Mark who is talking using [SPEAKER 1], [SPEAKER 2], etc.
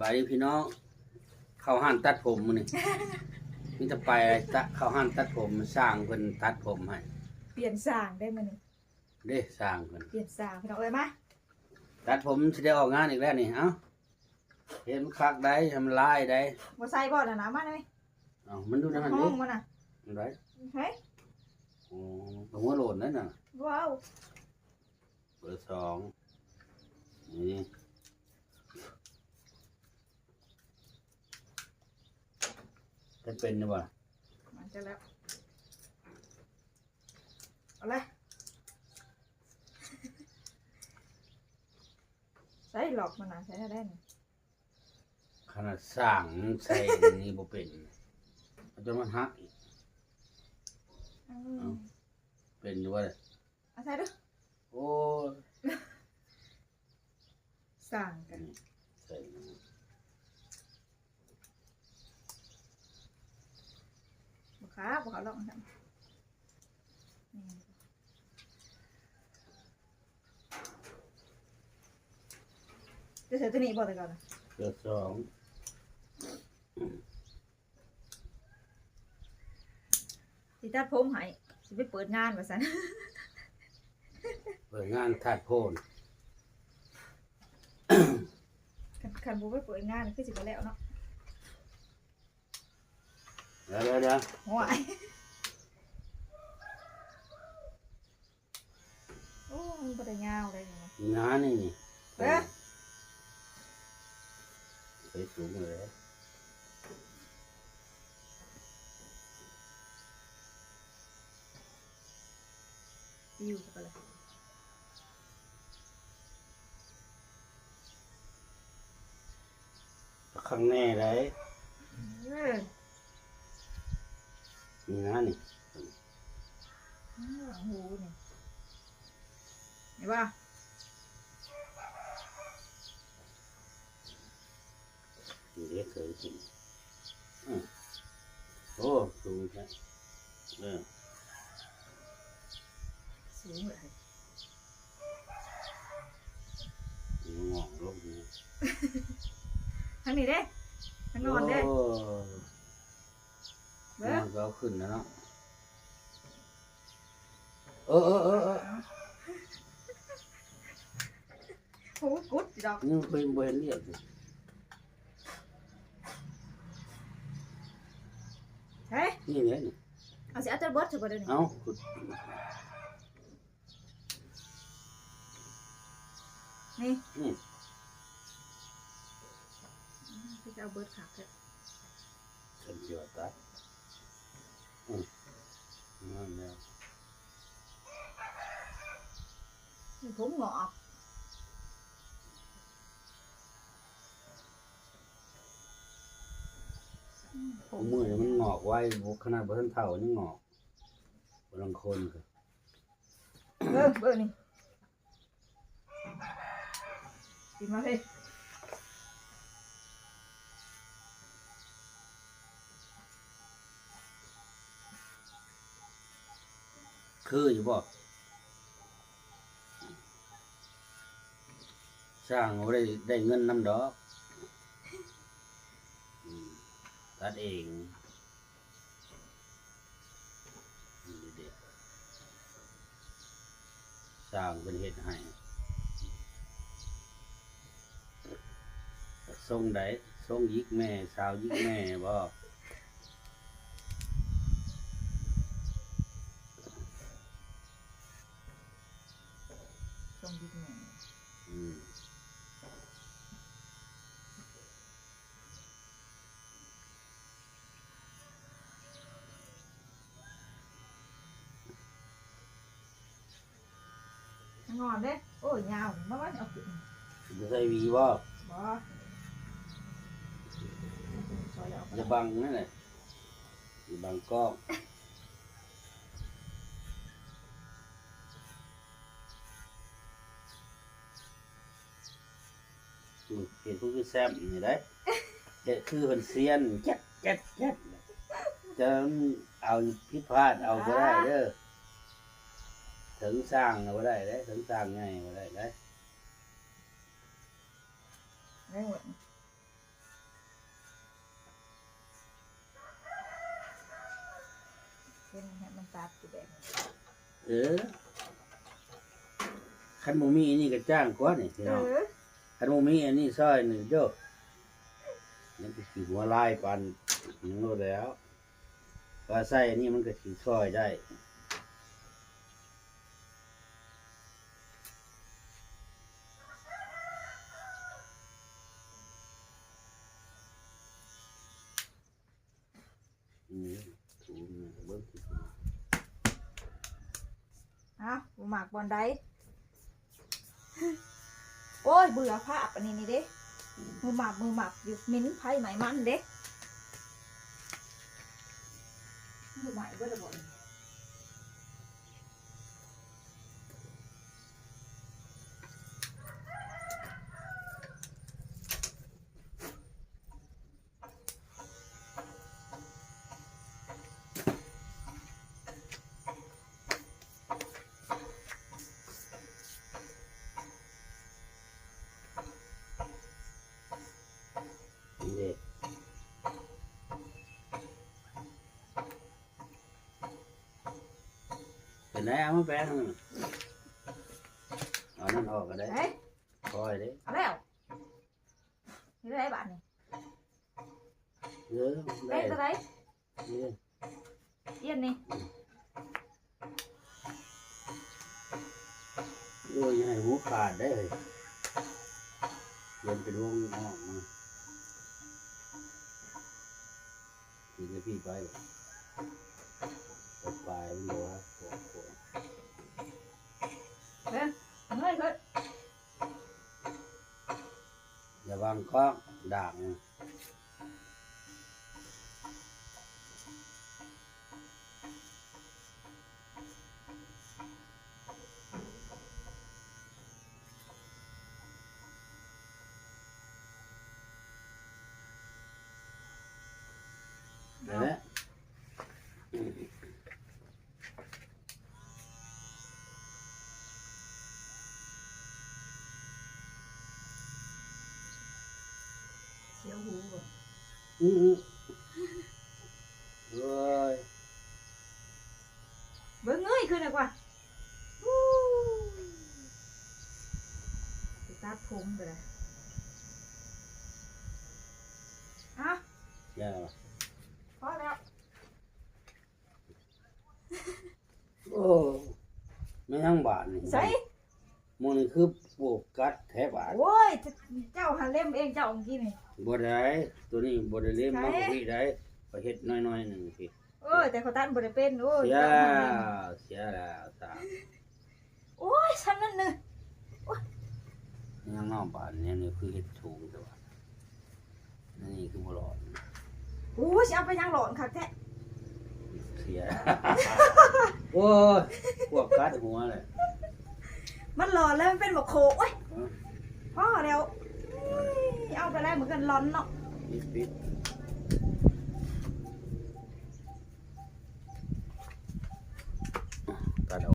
[SPEAKER 1] บายดีพี่น้อง เข้าห้านตัดผมมื้อนี่ มีแต่ไปตะเข้าห้านตัดผมสร้างเพิ่นตัดผมให้
[SPEAKER 2] เปลี่ยนสร้างได้มั้ยนี่
[SPEAKER 1] เด้สร้างเพิ่น
[SPEAKER 2] เปลี่ยนสร้างพี่น้องเอ้ยมา
[SPEAKER 1] ตัดผมสิได้ออกงานอีกแล้วนี่เอ้าเห็นมันคักได้ทำลายได้
[SPEAKER 2] บ่ใส่บ่น่ะนะมาได้
[SPEAKER 1] เอ้ามันดูนะมัน
[SPEAKER 2] ห้
[SPEAKER 1] ดู
[SPEAKER 2] องมันน่ะ
[SPEAKER 1] มันได้
[SPEAKER 2] เฮ้ย
[SPEAKER 1] โอ้หัวโลนนั่นน่ะ
[SPEAKER 2] ว้าว
[SPEAKER 1] เบอร์สองนี่ จะเป็นหรือเปล่า
[SPEAKER 2] มันจะแล้ว เอาเลยใส่หลอกมันน่ะใส่ได้นี่
[SPEAKER 1] ขนาดสร้างใส่นี่บ่เป็นมันจะมาหักอีก
[SPEAKER 2] อื
[SPEAKER 1] เอา
[SPEAKER 2] ม
[SPEAKER 1] เป็นด้วย
[SPEAKER 2] เอาใส่ดู
[SPEAKER 1] โอ้ย
[SPEAKER 2] สร้างกัน
[SPEAKER 1] ใส่นะ
[SPEAKER 2] บ่ ขาบ่ขาลองกันนี่จะใส่ตัวนี้บ่แต่ก่อนน่ะ
[SPEAKER 1] เบอร์สอง
[SPEAKER 2] สิตัดผมให้สิไปเปิดงานว่าซั่น
[SPEAKER 1] เปิดงานถาดโพน
[SPEAKER 2] คันคันบ่ไปเปิดงานนี่คือสิบ่แล้วเนาะ
[SPEAKER 1] เดี๋ยวเดี๋ยวเดี๋ยว
[SPEAKER 2] ห่วยโอ้มันบ่ได้ยาวเลยเนาะ
[SPEAKER 1] งานนี่นี่
[SPEAKER 2] เอ๊ะ
[SPEAKER 1] ไปสูงเลย
[SPEAKER 2] อยู่ไปเลย
[SPEAKER 1] ข้างแน่เลย
[SPEAKER 2] เออ
[SPEAKER 1] นี่นะนี่
[SPEAKER 2] หลังหูนี่เห็นป่ะ
[SPEAKER 1] นี่เด็กเคยกินอืมโอ้สูงใช่เออ
[SPEAKER 2] สูงเลย
[SPEAKER 1] นี่งอกลงนี่
[SPEAKER 2] ทางนี้เด้
[SPEAKER 1] มันก็เอาขึ้นแล้วเนาะเออเออเออเออ
[SPEAKER 2] หูกุดดอก
[SPEAKER 1] นี่มันเป็นเบนเรียบสิ
[SPEAKER 2] เฮ้ย
[SPEAKER 1] นี่เนี่ยนี่
[SPEAKER 2] เอาสิเอาตัวเบิดสิบ่เดี๋ยวนี้
[SPEAKER 1] เอาขุด
[SPEAKER 2] นี่
[SPEAKER 1] นี่
[SPEAKER 2] พี่จะเอาเบิดขาดเถอะ
[SPEAKER 1] ฉันเจียวตัดอืม นั่นแล้ว
[SPEAKER 2] นี่ผมงอก
[SPEAKER 1] ผมมือนี่มันงอกไว้บุขนาดบนทันเท่านี่งอกบนลังคนก็
[SPEAKER 2] เบิ่งเบิ่งนี่กินมาพี่
[SPEAKER 1] คืออยู่บ่สร้างเอาได้ได้เงินน้ำดอกอืมตัดเองนี่เด็กสร้างเป็นเฮ็ดให้ทรงใดทรงยิกแม่ สาวยิกแม่บ่
[SPEAKER 2] ส่งดิบแม่
[SPEAKER 1] อืม
[SPEAKER 2] ทางนอนเด้โอ้ยยาวมาว่าเอา
[SPEAKER 1] แซมนี่ได้เด็กคือมันเซียนแจ๊กแจ๊กแจ๊กจะเอาพิพาทเอาก็ได้เด้อถึงสร้างเอาก็ได้เด้ถึงสร้างง่ายก็ได้ได้
[SPEAKER 2] ได้หมดเส้นให้มันตัดกี่แบบ
[SPEAKER 1] เออขันบ่มีนี่ก็จ้างก้อนนี่พี่น้อ คันบ่มีอันนี้ซอยหนี่งเด้อมันก็สิหัวลายปานหยังแล้วว่าใส่อันนี้มันก็สิซอยได้อ้า
[SPEAKER 2] บ่มักบอลใด โอ้ยเบื่อภาพอันนี้นี่เด้มือหมับมือหมับอยู่มิ้นไผ่ไหมมันเด้มือใหม่เบ่ละบ่น
[SPEAKER 1] เป็นไงเอามาแปลงนั่นน่ะเอานั่นออกก็ได้
[SPEAKER 2] เฮ้ย
[SPEAKER 1] คอยเด้
[SPEAKER 2] เอาแล้วนี่ได้บาทนี่
[SPEAKER 1] เออ
[SPEAKER 2] ได้
[SPEAKER 1] ได้
[SPEAKER 2] ตัวไหน
[SPEAKER 1] นี่เด้
[SPEAKER 2] เย็นนี่
[SPEAKER 1] โอ้ยอย่าให้หูขาดได้เลยเย็นเป็นวงออกมาพี่ก็พี่ไป อ
[SPEAKER 2] ย่า
[SPEAKER 1] วางกล้องด่าง
[SPEAKER 2] เอา
[SPEAKER 1] เห็นไหม
[SPEAKER 2] เสียวหูบ่
[SPEAKER 1] อือหือโอ้ย
[SPEAKER 2] เบิ่งเงยขึ้นเลยกว่าอู้ไปตัดผ มไปเลยอะ
[SPEAKER 1] อย่า
[SPEAKER 2] พอแล้ว
[SPEAKER 1] โอ้ไม่ทั้งบาทนี่
[SPEAKER 2] ใส่
[SPEAKER 1] หมันนี่คือปลูกกัดแทบบาท
[SPEAKER 2] โอ้ย เจ้าหันเล่มเองเจ้าเมื่อกี้นี่
[SPEAKER 1] บ่ได้ ตัวนี้บ่ได้เลี้ยงมา
[SPEAKER 2] ใช่
[SPEAKER 1] พี่ได้ไปเฮ็ดน้อยๆหนึงพี่
[SPEAKER 2] โอ้ย แต่เขาตัดบ่ได้เป็นโอ้ย
[SPEAKER 1] เสีย
[SPEAKER 2] เจ้า
[SPEAKER 1] แล้
[SPEAKER 2] หันเล่ม
[SPEAKER 1] วเสียแล้วตา
[SPEAKER 2] โอ้ยฉันนั่นนึง
[SPEAKER 1] ยังนอกบาทเนี่ยนี่คือเฮ็ดถูกแต่ว่านี่คือบ่รอด
[SPEAKER 2] โอ้ยสิเอาไปยังหลอนค่ะแท้
[SPEAKER 1] เสีย โอ้ยพวกกัดหัวเลย
[SPEAKER 2] มันร้อนแล้วมันเป็นบักโคโอ้ยพ่อแล้วเอาไปแล้วเหมือนกันร้อนเนาะ
[SPEAKER 1] ปิดปิด